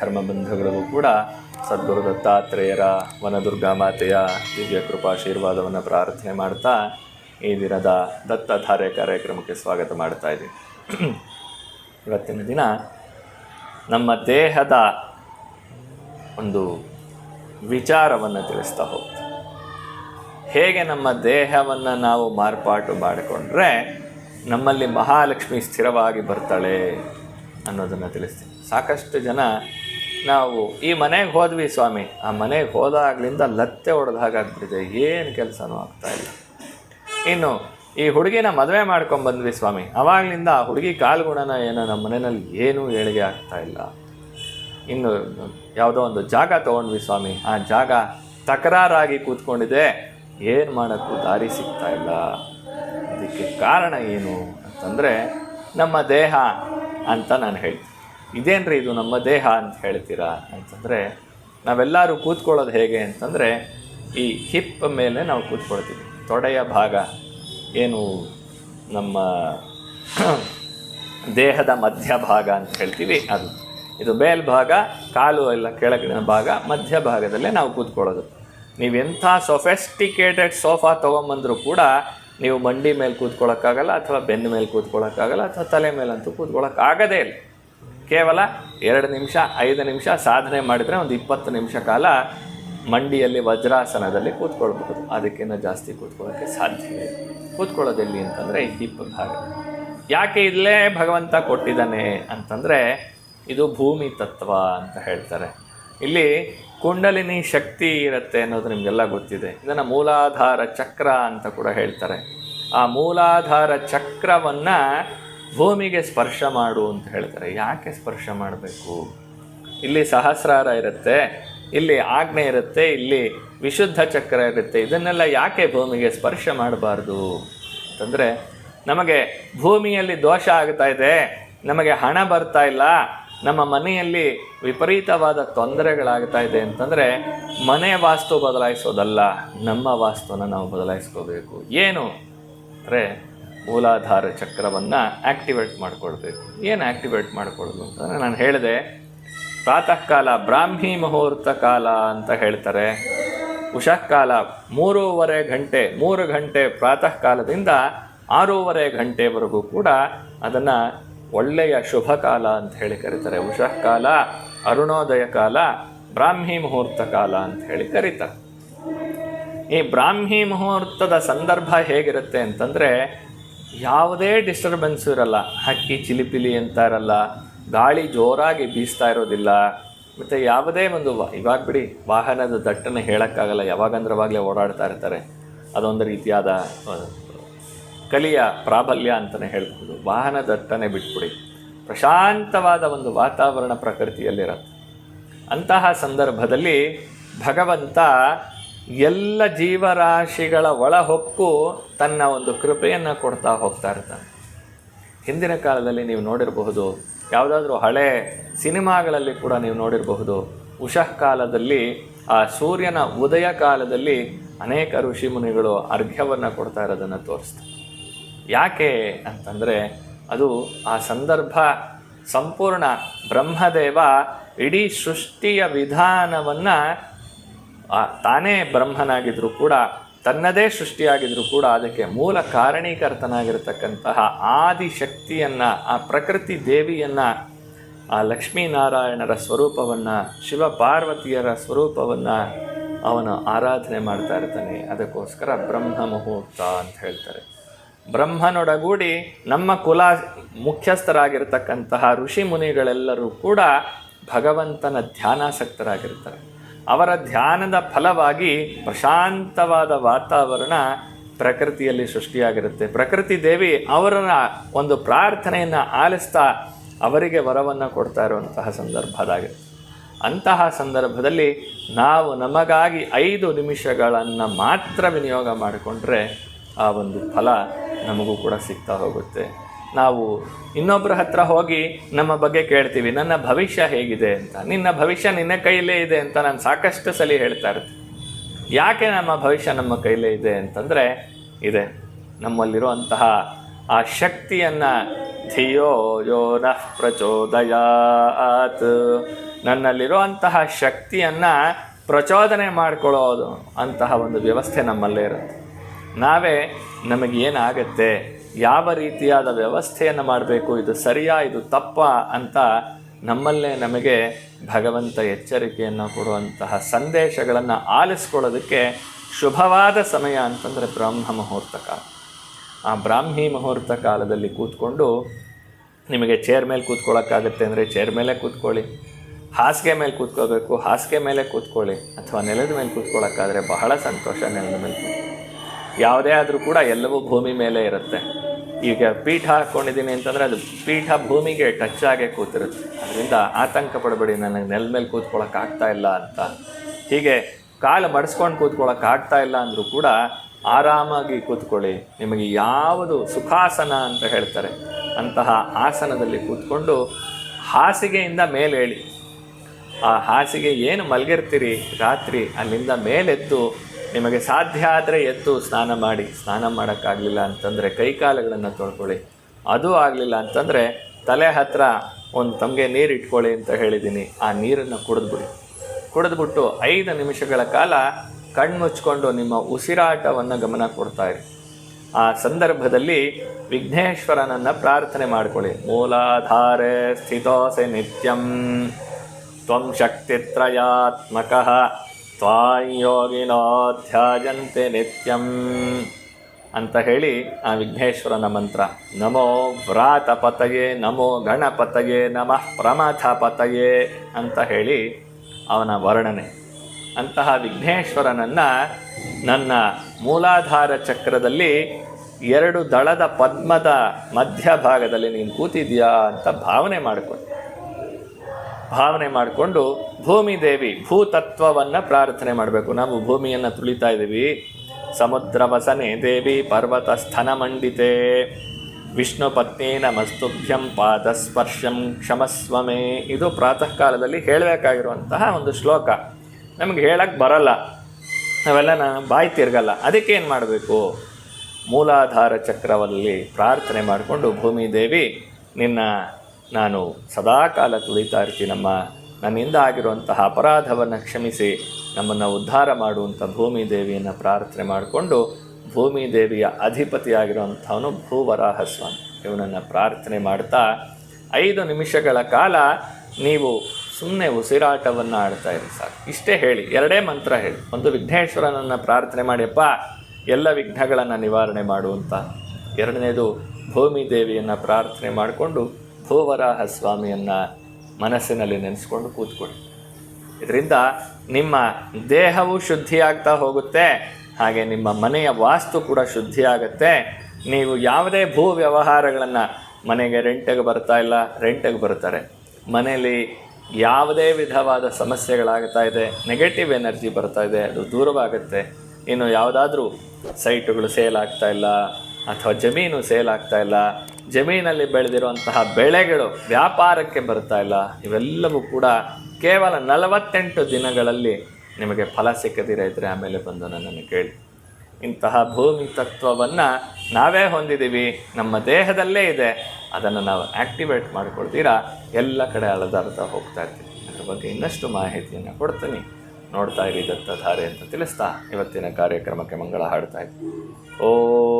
ಎಲ್ಲ ಧರ್ಮಬಂಧುಗಳಿಗೂ ಕೂಡ ಸದ್ಗುರು ದತ್ತಾತ್ರೇಯರ ವನದುರ್ಗಾ ಮಾತೆಯ ದಿವ್ಯ ಕೃಪಾಶೀರ್ವಾದವನ್ನು ಪ್ರಾರ್ಥನೆ ಮಾಡ್ತಾ ಈ ದಿನದ ದತ್ತಧಾರೆ ಕಾರ್ಯಕ್ರಮಕ್ಕೆ ಸ್ವಾಗತ ಮಾಡ್ತಾ ಇದ್ದೀನಿ ಇವತ್ತಿನ ದಿನ ನಮ್ಮ ದೇಹದ ಒಂದು ವಿಚಾರವನ್ನು ತಿಳಿಸ್ತಾ ಹೋಗ್ತೀವಿ. ಹೇಗೆ ನಮ್ಮ ದೇಹವನ್ನು ನಾವು ಮಾರ್ಪಾಟು ಮಾಡಿಕೊಂಡ್ರೆ ನಮ್ಮಲ್ಲಿ ಮಹಾಲಕ್ಷ್ಮಿ ಸ್ಥಿರವಾಗಿ ಬರ್ತಾಳೆ ಅನ್ನೋದನ್ನು ತಿಳಿಸ್ತೀನಿ. ಸಾಕಷ್ಟು ಜನ ನಾವು ಈ ಮನೆಗೆ ಹೋದ್ವಿ ಸ್ವಾಮಿ. ಆ ಮನೆಗೆ ಹೋದಾಗ್ಲಿಂದ ಲತ್ತೆ ಹೊಡೆದ ಹಾಗಾಗ್ಬಿಟ್ಟಿದೆ ಏನು ಕೆಲಸನೂ ಆಗ್ತಾ ಇಲ್ಲ. ಇನ್ನು ಈ ಹುಡುಗಿನ ಮದುವೆ ಮಾಡ್ಕೊಂಡು ಬಂದ್ವಿ ಸ್ವಾಮಿ. ಅವಾಗಲಿಂದ ಆ ಹುಡುಗಿ ಕಾಲ್ಗುಣನ ಏನೋ ನಮ್ಮ ಮನೆಯಲ್ಲಿ ಏನೂ ಏಳಿಗೆ ಆಗ್ತಾ ಇಲ್ಲ. ಇನ್ನು ಯಾವುದೋ ಒಂದು ಜಾಗ ತೊಗೊಂಡ್ವಿ ಸ್ವಾಮಿ. ಆ ಜಾಗ ತಕರಾರಾಗಿ ಕೂತ್ಕೊಂಡಿದೆ. ಏನು ಮಾಡೋಕ್ಕೂ ದಾರಿ ಸಿಗ್ತಾ ಇಲ್ಲ. ಅದಕ್ಕೆ ಕಾರಣ ಏನು ಅಂತಂದರೆ ನಮ್ಮ ದೇಹ ಅಂತ ನಾನು ಹೇಳ್ತೀನಿ. ಇದೇನ್ರಿ ಇದು ನಮ್ಮ ದೇಹ ಅಂತ ಹೇಳ್ತೀರಾ ಅಂತಂದರೆ ನಾವೆಲ್ಲರೂ ಕೂತ್ಕೊಳ್ಳೋದು ಹೇಗೆ ಅಂತಂದರೆ ಈ ಹಿಪ್ ಮೇಲೆ ನಾವು ಕೂತ್ಕೊಳ್ತೀವಿ. ತೊಡೆಯ ಭಾಗ ಏನು ನಮ್ಮ ದೇಹದ ಮಧ್ಯಭಾಗ ಅಂತ ಹೇಳ್ತೀವಿ ಅದು. ಇದು ಮೇಲ್ಭಾಗ ಕಾಲು ಎಲ್ಲ ಕೆಳಗಿನ ಭಾಗ ಮಧ್ಯಭಾಗದಲ್ಲೇ ನಾವು ಕೂತ್ಕೊಳ್ಳೋದು. ನೀವು ಎಂಥ ಸೊಫೆಸ್ಟಿಕೇಟೆಡ್ ಸೋಫಾ ತೊಗೊಂಬಂದರೂ ಕೂಡ ನೀವು ಮಂಡಿ ಮೇಲೆ ಕೂತ್ಕೊಳ್ಳೋಕ್ಕಾಗಲ್ಲ ಅಥವಾ ಬೆನ್ನ ಮೇಲೆ ಕೂತ್ಕೊಳ್ಳೋಕ್ಕಾಗಲ್ಲ ಅಥವಾ ತಲೆ ಮೇಲಂತೂ ಕೂತ್ಕೊಳ್ಳೋಕ್ಕಾಗದೇ ಇಲ್ಲ. ಕೇವಲ ಎರಡು ನಿಮಿಷ, ಐದು ನಿಮಿಷ ಸಾಧನೆ ಮಾಡಿದರೆ ಒಂದು ಇಪ್ಪತ್ತು ನಿಮಿಷ ಕಾಲ ಮಂಡಿಯಲ್ಲಿ ವಜ್ರಾಸನದಲ್ಲಿ ಕೂತ್ಕೊಳ್ಬಹುದು. ಅದಕ್ಕಿಂತ ಜಾಸ್ತಿ ಕೂತ್ಕೊಳ್ಳೋಕ್ಕೆ ಇದೆ ಕೂತ್ಕೊಳ್ಳೋದೆಲ್ಲಿ ಅಂತಂದರೆ ಈ ಹಿಪ್ ಭಾಗ ಯಾಕೆ ಇಲ್ಲೇ ಭಗವಂತ ಕೊಟ್ಟಿದ್ದಾನೆ ಅಂತಂದರೆ ಇದು ಭೂಮಿ ತತ್ವ ಅಂತ ಹೇಳ್ತಾರೆ. ಇಲ್ಲಿ ಕುಂಡಲಿನಿ ಶಕ್ತಿ ಇರುತ್ತೆ ಅನ್ನೋದು ನಿಮಗೆಲ್ಲ ಗೊತ್ತಿದೆ. ಇದನ್ನು ಮೂಲಾಧಾರ ಚಕ್ರ ಅಂತ ಕೂಡ ಹೇಳ್ತಾರೆ. ಆ ಮೂಲಾಧಾರ ಚಕ್ರವನ್ನು ಭೂಮಿಗೆ ಸ್ಪರ್ಶ ಮಾಡು ಅಂತ ಹೇಳ್ತಾರೆ. ಯಾಕೆ ಸ್ಪರ್ಶ ಮಾಡಬೇಕು? ಇಲ್ಲಿ ಸಹಸ್ರಾರ ಇರುತ್ತೆ, ಇಲ್ಲಿ ಆಜ್ಞೆ ಇರುತ್ತೆ, ಇಲ್ಲಿ ವಿಶುದ್ಧ ಚಕ್ರ ಇರುತ್ತೆ. ಇದನ್ನೆಲ್ಲ ಯಾಕೆ ಭೂಮಿಗೆ ಸ್ಪರ್ಶ ಮಾಡಬಾರ್ದು? ಅಂತಂದರೆ, ನಮಗೆ ಭೂಮಿಯಲ್ಲಿ ದೋಷ ಆಗ್ತಾ ಇದೆ, ನಮಗೆ ಹಣ ಬರ್ತಾ ಇಲ್ಲ, ನಮ್ಮ ಮನೆಯಲ್ಲಿ ವಿಪರೀತವಾದ ತೊಂದರೆಗಳಾಗ್ತಾ ಇದೆ ಅಂತಂದರೆ ಮನೆ ವಾಸ್ತು ಬದಲಾಯಿಸೋದಲ್ಲ, ನಮ್ಮ ವಾಸ್ತುನ ನಾವು ಬದಲಾಯಿಸ್ಕೋಬೇಕು. ಏನು? ಅಂದರೆ ಮೂಲಾಧಾರ ಚಕ್ರವನ್ನು ಆ್ಯಕ್ಟಿವೇಟ್ ಮಾಡ್ಕೊಳ್ಬೇಕು. ಏನು ಆ್ಯಕ್ಟಿವೇಟ್ ಮಾಡ್ಕೊಳ್ಳೋದು ಅಂತಂದರೆ ನಾನು ಹೇಳಿದೆ. ಪ್ರಾತಃ ಕಾಲ ಬ್ರಾಹ್ಮಿ ಮುಹೂರ್ತ ಕಾಲ ಅಂತ ಹೇಳ್ತಾರೆ. ಉಷಃಕಾಲ ಮೂರುವರೆ ಗಂಟೆ, ಮೂರು ಗಂಟೆ ಪ್ರಾತಃ ಕಾಲದಿಂದ ಆರೂವರೆ ಗಂಟೆವರೆಗೂ ಕೂಡ ಅದನ್ನು ಒಳ್ಳೆಯ ಶುಭ ಕಾಲ ಅಂತ ಹೇಳಿ ಕರೀತಾರೆ. ಉಷಃ ಕಾಲ ಅರುಣೋದಯ ಕಾಲ, ಬ್ರಾಹ್ಮಿ ಮುಹೂರ್ತ ಕಾಲ ಅಂತ ಹೇಳಿ ಕರೀತಾರೆ. ಈ ಬ್ರಾಹ್ಮಿ ಮುಹೂರ್ತದ ಸಂದರ್ಭ ಹೇಗಿರುತ್ತೆ ಅಂತಂದರೆ ಯಾವುದೇ ಡಿಸ್ಟರ್ಬೆನ್ಸ್ ಇರಲ್ಲ. ಹಕ್ಕಿ ಚಿಲಿಪಿಲಿ ಅಂತ ಇರಲ್ಲ ಗಾಳಿ ಜೋರಾಗಿ ಬೀಸ್ತಾ ಇರೋದಿಲ್ಲ. ಮತ್ತು ಯಾವುದೇ ಒಂದು ಇವಾಗ ಬಿಡಿ, ವಾಹನದ ದಟ್ಟಣೆ ಹೇಳೋಕ್ಕಾಗಲ್ಲ. ಯಾವಾಗಂದ್ರವಾಗಲೇ ಓಡಾಡ್ತಾ ಇರ್ತಾರೆ. ಅದೊಂದು ರೀತಿಯಾದ ಕಲಿಯ ಪ್ರಾಬಲ್ಯ ಅಂತಲೇ ಹೇಳ್ಬೋದು. ವಾಹನ ದಟ್ಟನೆ ಬಿಟ್ಬಿಡಿ. ಪ್ರಶಾಂತವಾದ ಒಂದು ವಾತಾವರಣ ಪ್ರಕೃತಿಯಲ್ಲಿರತ್ತೆ. ಅಂತಹ ಸಂದರ್ಭದಲ್ಲಿ ಭಗವಂತ ಎಲ್ಲ ಜೀವರಾಶಿಗಳ ಒಳಹೊಕ್ಕು ತನ್ನ ಒಂದು ಕೃಪೆಯನ್ನು ಕೊಡ್ತಾ ಹೋಗ್ತಾ ಇರ್ತಾನೆ. ಹಿಂದಿನ ಕಾಲದಲ್ಲಿ ನೀವು ನೋಡಿರಬಹುದು, ಯಾವುದಾದ್ರೂ ಹಳೆ ಸಿನಿಮಾಗಳಲ್ಲಿ ಕೂಡ ನೀವು ನೋಡಿರಬಹುದು, ಉಷಃ ಕಾಲದಲ್ಲಿ, ಆ ಸೂರ್ಯನ ಉದಯ ಕಾಲದಲ್ಲಿ ಅನೇಕ ಋಷಿ ಮುನಿಗಳು ಅರ್ಘ್ಯವನ್ನು ಕೊಡ್ತಾ ಇರೋದನ್ನು ತೋರಿಸ್ತಾರೆ. ಯಾಕೆ ಅಂತಂದರೆ, ಅದು ಆ ಸಂದರ್ಭ ಸಂಪೂರ್ಣ ಬ್ರಹ್ಮದೇವ ಇಡೀ ಸೃಷ್ಟಿಯ ವಿಧಾನವನ್ನು ತಾನೇ ಬ್ರಹ್ಮನಾಗಿದ್ದರೂ ಕೂಡ ತನ್ನದೇ ಸೃಷ್ಟಿಯಾಗಿದ್ದರೂ ಕೂಡ ಅದಕ್ಕೆ ಮೂಲ ಕಾರಣೀಕರ್ತನಾಗಿರತಕ್ಕಂತಹ ಆದಿಶಕ್ತಿಯನ್ನು, ಆ ಪ್ರಕೃತಿ ದೇವಿಯನ್ನು, ಆ ಲಕ್ಷ್ಮೀನಾರಾಯಣರ ಸ್ವರೂಪವನ್ನು ಶಿವ ಪಾರ್ವತಿಯರ ಸ್ವರೂಪವನ್ನು ಅವನು ಆರಾಧನೆ ಮಾಡ್ತಾ ಇರ್ತಾನೆ. ಅದಕ್ಕೋಸ್ಕರ ಬ್ರಹ್ಮ ಮುಹೂರ್ತ ಅಂತ ಹೇಳ್ತಾರೆ. ಬ್ರಹ್ಮನೊಡಗೂಡಿ ನಮ್ಮ ಕುಲ ಮುಖ್ಯಸ್ಥರಾಗಿರ್ತಕ್ಕಂತಹ ಋಷಿ ಮುನಿಗಳೆಲ್ಲರೂ ಕೂಡ ಭಗವಂತನ ಧ್ಯಾನಾಸಕ್ತರಾಗಿರ್ತಾರೆ. ಅವರ ಧ್ಯಾನದ ಫಲವಾಗಿ ಪ್ರಶಾಂತವಾದ ವಾತಾವರಣ ಪ್ರಕೃತಿಯಲ್ಲಿ ಸೃಷ್ಟಿಯಾಗಿರುತ್ತೆ. ಪ್ರಕೃತಿ ದೇವಿ ಅವರ ಒಂದು ಪ್ರಾರ್ಥನೆಯನ್ನು ಆಲಿಸ್ತಾ ಅವರಿಗೆ ವರವನ್ನು ಕೊಡ್ತಾ ಇರುವಂತಹ ಸಂದರ್ಭದಾಗಿರುತ್ತೆ ಅಂತಹ ಸಂದರ್ಭದಲ್ಲಿ ನಾವು ನಮಗಾಗಿ ಐದು ನಿಮಿಷಗಳನ್ನು ಮಾತ್ರ ವಿನಿಯೋಗ ಮಾಡಿಕೊಂಡ್ರೆ ಆ ಒಂದು ಫಲ ನಮಗೂ ಕೂಡ ಸಿಗ್ತಾ ಹೋಗುತ್ತೆ. ನಾವು ಇನ್ನೊಬ್ಬರ ಹತ್ರ ಹೋಗಿ ನಮ್ಮ ಬಗ್ಗೆ ಕೇಳ್ತೀವಿ, ನನ್ನ ಭವಿಷ್ಯ ಹೇಗಿದೆ ಅಂತ. ನಿನ್ನ ಭವಿಷ್ಯ ನಿನ್ನ ಕೈಲೇ ಇದೆ ಅಂತ ನಾನು ಸಾಕಷ್ಟು ಸಲ ಹೇಳ್ತಾ ಇರ್ತೀನಿ. ಯಾಕೆ ನಮ್ಮ ಭವಿಷ್ಯ ನಮ್ಮ ಕೈಲೇ ಇದೆ ಅಂತಂದರೆ, ಇದೆ, ನಮ್ಮಲ್ಲಿರುವಂತಹ ಆ ಶಕ್ತಿಯನ್ನು ಧಿಯೋ ಯೋ ನಃ ಪ್ರಚೋದಯಾತ್. ನನ್ನಲ್ಲಿರುವಂತಹ ಶಕ್ತಿಯನ್ನು ಪ್ರಚೋದನೆ ಮಾಡಿಕೊಳ್ಳೋದು ಅಂತಹ ಒಂದು ವ್ಯವಸ್ಥೆ ನಮ್ಮಲ್ಲೇ ಇರುತ್ತೆ. ನಾವೇ ನಮಗೆ ಏನಾಗತ್ತೆ ಯಾವ ರೀತಿಯಾದ ವ್ಯವಸ್ಥೆಯನ್ನು ಮಾಡಬೇಕು, ಇದು ಸರಿಯಾ, ಇದು ತಪ್ಪ ಅಂತ ನಮ್ಮಲ್ಲೇ ನಮಗೆ ಭಗವಂತ ಎಚ್ಚರಿಕೆಯನ್ನು ಕೊಡುವಂತಹ ಸಂದೇಶಗಳನ್ನು ಆಲಿಸ್ಕೊಳ್ಳೋದಕ್ಕೆ ಶುಭವಾದ ಸಮಯ ಅಂತಂದರೆ ಬ್ರಹ್ಮ ಮುಹೂರ್ತ ಕಾಲ. ಆ ಬ್ರಾಹ್ಮಿ ಮುಹೂರ್ತ ಕಾಲದಲ್ಲಿ ಕೂತ್ಕೊಂಡು ನಿಮಗೆ ಚೇರ್ ಮೇಲೆ ಕೂತ್ಕೊಳ್ಳೋಕ್ಕಾಗತ್ತೆ ಅಂದರೆ ಚೇರ್ ಮೇಲೆ ಕೂತ್ಕೊಳ್ಳಿ, ಹಾಸಿಗೆ ಮೇಲೆ ಕೂತ್ಕೋಬೇಕು, ಹಾಸಿಗೆ ಮೇಲೆ ಕೂತ್ಕೊಳ್ಳಿ ಅಥವಾ ನೆಲದ ಮೇಲೆ ಕೂತ್ಕೊಳ್ಳೋಕ್ಕಾದರೆ ಬಹಳ ಸಂತೋಷ ನೆಲದ ಮೇಲೆ ಯಾವುದೇ ಆದರೂ ಕೂಡ ಎಲ್ಲವೂ ಭೂಮಿ ಮೇಲೆ ಇರುತ್ತೆ. ಈಗ ಪೀಠ ಹಾಕ್ಕೊಂಡಿದ್ದೀನಿ ಅಂತಂದರೆ ಅದು ಪೀಠ ಭೂಮಿಗೆ ಟಚ್ ಆಗೇ ಕೂತಿರುತ್ತೆ. ಅದರಿಂದ ಆತಂಕ ಪಡಬೇಡಿ, ನನಗೆ ನೆಲ ಮೇಲೆ ಕೂತ್ಕೊಳ್ಳೋಕೆ ಆಗ್ತಾ ಇಲ್ಲ ಅಂತ. ಹೀಗೆ ಕಾಲು ಮಡಿಸ್ಕೊಂಡು ಕೂತ್ಕೊಳ್ಳೋಕೆ ಆಗ್ತಾ ಇಲ್ಲ ಅಂದರೂ ಕೂಡ ಆರಾಮಾಗಿ ಕೂತ್ಕೊಳ್ಳಿ. ನಿಮಗೆ ಯಾವುದು ಸುಖಾಸನ ಅಂತ ಹೇಳ್ತಾರೆ. ಅಂತಹ ಆಸನದಲ್ಲಿ ಕೂತ್ಕೊಂಡು ಹಾಸಿಗೆಯಿಂದ ಮೇಲೆ ಹೇಳಿ ಆ ಹಾಸಿಗೆ ಏನು ಮಲಗಿರ್ತೀರಿ ರಾತ್ರಿ, ಅಲ್ಲಿಂದ ಮೇಲೆದ್ದು ನಿಮಗೆ ಸಾಧ್ಯ ಆದರೆ ಎದ್ದು ಸ್ನಾನ ಮಾಡಿ, ಸ್ನಾನ ಮಾಡೋಕ್ಕಾಗಲಿಲ್ಲ ಅಂತಂದರೆ ಕೈಕಾಲುಗಳನ್ನು ತೊಳ್ಕೊಳ್ಳಿ. ಅದು ಆಗಲಿಲ್ಲ ಅಂತಂದರೆ ತಲೆ ಹತ್ತಿರ ಒಂದು ತಮಗೆ ನೀರು ಇಟ್ಕೊಳ್ಳಿ ಅಂತ ಹೇಳಿದ್ದೀನಿ ಆ ನೀರನ್ನು ಕುಡಿದ್ಬಿಡಿ. ಕುಡಿದ್ಬಿಟ್ಟು ಐದು ನಿಮಿಷಗಳ ಕಾಲ ಕಣ್ಮುಚ್ಕೊಂಡು ನಿಮ್ಮ ಉಸಿರಾಟವನ್ನು ಗಮನ ಕೊಡ್ತಾ ಇರಿ. ಆ ಸಂದರ್ಭದಲ್ಲಿ ವಿಘ್ನೇಶ್ವರನನ್ನು ಪ್ರಾರ್ಥನೆ ಮಾಡಿಕೊಳ್ಳಿ. ಮೂಲಾಧಾರೆ ಸ್ಥಿತೋಸೆ ನಿತ್ಯಂ, ತ್ವಂ ಶಕ್ತಿತ್ರಯಾತ್ಮಕ ತ್ವಾಯೋಗಿನೋ ಧ್ಯಾಯಂತೆ ನಿತ್ಯಂ ಅಂತ ಹೇಳಿ ಆ ವಿಘ್ನೇಶ್ವರನ ಮಂತ್ರ. ನಮೋ ವ್ರಾತಪತಯೇ, ನಮೋ ಗಣಪತಯೇ, ನಮಃ ಪ್ರಮಥಪತಯೇ ಅಂತ ಹೇಳಿ ಅವನ ವರ್ಣನೆ. ಅಂತಹ ವಿಘ್ನೇಶ್ವರನನ್ನು ನನ್ನ ಮೂಲಾಧಾರ ಚಕ್ರದಲ್ಲಿ ಎರಡು ದಳದ ಪದ್ಮದ ಮಧ್ಯಭಾಗದಲ್ಲಿ ನೀನು ಕೂತಿದ್ಯಾ ಅಂತ ಭಾವನೆ ಮಾಡಿಕೊಂಡು. ಭಾವನೆ ಮಾಡಿಕೊಂಡು ಭೂಮಿ ದೇವಿ, ಭೂತತ್ವವನ್ನು ಪ್ರಾರ್ಥನೆ ಮಾಡಬೇಕು. ನಾವು ಭೂಮಿಯನ್ನು ತುಳಿತಾ ಇದ್ದೀವಿ. ಸಮುದ್ರ ವಸನೆ ದೇವಿ ಪರ್ವತ ಸ್ಥನ ಮಂಡಿತೆ. ವಿಷ್ಣು ಪತ್ನಿ ನಮಸ್ತುಭ್ಯಂ ಪಾದಸ್ಪರ್ಶಂ ಕ್ಷಮಸ್ವಮೇ. ಇದು ಪ್ರಾತಃ ಕಾಲದಲ್ಲಿ ಹೇಳಬೇಕಾಗಿರುವಂತಹ ಒಂದು ಶ್ಲೋಕ. ನಮಗೆ ಹೇಳಕ್ಕೆ ಬರಲ್ಲ. ನಾವೆಲ್ಲ ನಾನು ಬಾಯಿ ತಿರ್ಗಲ್ಲ. ಅದಕ್ಕೆ ಏನು ಮಾಡಬೇಕು? ಮೂಲಾಧಾರ ಚಕ್ರವಲ್ಲಿ ಪ್ರಾರ್ಥನೆ ಮಾಡಿಕೊಂಡು ಭೂಮಿ ದೇವಿ, ನಿನ್ನ ನಾನು ಸದಾಕಾಲ ತುಳಿತಾ ಇರ್ತೀನಮ್ಮ ನನ್ನಿಂದ ಆಗಿರುವಂತಹ ಅಪರಾಧವನ್ನು ಕ್ಷಮಿಸಿ, ನಮ್ಮನ್ನು ಉದ್ಧಾರ ಮಾಡುವಂಥ ಭೂಮಿ ದೇವಿಯನ್ನು ಪ್ರಾರ್ಥನೆ ಮಾಡಿಕೊಂಡು, ಭೂಮಿ ದೇವಿಯ ಅಧಿಪತಿಯಾಗಿರುವಂಥವನು ಭೂವರಾಹ ಸ್ವಾಮಿ ಇವನನ್ನು ಪ್ರಾರ್ಥನೆ ಮಾಡ್ತಾ ಐದು ನಿಮಿಷಗಳ ಕಾಲ ನೀವು ಸುಮ್ಮನೆ ಉಸಿರಾಟವನ್ನು ಆಡ್ತಾ ಇರಿ ಸಾಕು. ಇಷ್ಟೇ ಹೇಳಿ, ಎರಡೇ ಮಂತ್ರ ಹೇಳಿ. ಒಂದು ವಿಘ್ನೇಶ್ವರನನ್ನು ಪ್ರಾರ್ಥನೆ ಮಾಡಿಯಪ್ಪ ಎಲ್ಲ ವಿಘ್ನಗಳನ್ನು ನಿವಾರಣೆ ಮಾಡುವಂಥ ಎರಡನೇದು ಭೂಮಿ ದೇವಿಯನ್ನು ಪ್ರಾರ್ಥನೆ ಮಾಡಿಕೊಂಡು ಭೂವರಾಹ ಸ್ವಾಮಿಯನ್ನು ಮನಸ್ಸಿನಲ್ಲಿ ನೆನೆಸ್ಕೊಂಡು ಕೂತ್ಕೊಳ್ಳಿ. ಇದರಿಂದ ನಿಮ್ಮ ದೇಹವು ಶುದ್ಧಿಯಾಗ್ತಾ ಹೋಗುತ್ತೆ, ಹಾಗೆ ನಿಮ್ಮ ಮನೆಯ ವಾಸ್ತು ಕೂಡ ಶುದ್ಧಿಯಾಗುತ್ತೆ. ನೀವು ಯಾವುದೇ ಭೂ ವ್ಯವಹಾರಗಳನ್ನು ಮನೆಗೆ ರೆಂಟಿಗೆ ಬರ್ತಾ ಇಲ್ಲ, ರೆಂಟಿಗೆ ಬರ್ತಾರೆ ಮನೆಯಲ್ಲಿ ಯಾವುದೇ ವಿಧವಾದ ಸಮಸ್ಯೆಗಳಾಗ್ತಾ ಇದೆ ನೆಗೆಟಿವ್ ಎನರ್ಜಿ ಬರ್ತಾ ಇದೆ, ಅದು ದೂರವಾಗುತ್ತೆ. ಇನ್ನು ಯಾವುದಾದ್ರೂ ಸೈಟುಗಳು ಸೇಲ್ ಆಗ್ತಾ ಇಲ್ಲ, ಅಥವಾ ಜಮೀನು ಸೇಲ್ ಆಗ್ತಾ ಇಲ್ಲ ಜಮೀನಲ್ಲಿ ಬೆಳೆದಿರುವಂತಹ ಬೆಳೆಗಳು ವ್ಯಾಪಾರಕ್ಕೆ ಬರ್ತಾ ಇಲ್ಲ, ಇವೆಲ್ಲವೂ ಕೂಡ ಕೇವಲ ನಲವತ್ತೆಂಟು ದಿನಗಳಲ್ಲಿ ನಿಮಗೆ ಫಲ ಸಿಕ್ಕದಿರ ಇದ್ದರೆ ಆಮೇಲೆ ಬಂದು ನನ್ನನ್ನು ಕೇಳಿ. ಇಂತಹ ಭೂಮಿ ತತ್ವವನ್ನು ನಾವೇ ಹೊಂದಿದ್ದೀವಿ, ನಮ್ಮ ದೇಹದಲ್ಲೇ ಇದೆ, ಅದನ್ನು ನಾವು ಆ್ಯಕ್ಟಿವೇಟ್ ಮಾಡಿಕೊಳ್ತೀರಾ? ಎಲ್ಲ ಕಡೆ ಅಳದಾಡ್ತಾ ಹೋಗ್ತಾ ಇರ್ತೀವಿ ಅದ್ರ ಬಗ್ಗೆ ಇನ್ನಷ್ಟು ಮಾಹಿತಿಯನ್ನು ಕೊಡ್ತೀನಿ. ನೋಡ್ತಾ ಇರಿ ದತ್ತಧಾರೆ ಅಂತ ತಿಳಿಸ್ತಾ ಇವತ್ತಿನ ಕಾರ್ಯಕ್ರಮಕ್ಕೆ ಮಂಗಳ ಹಾಡ್ತಾ ಇದ್ದೀನಿ. ಓಂ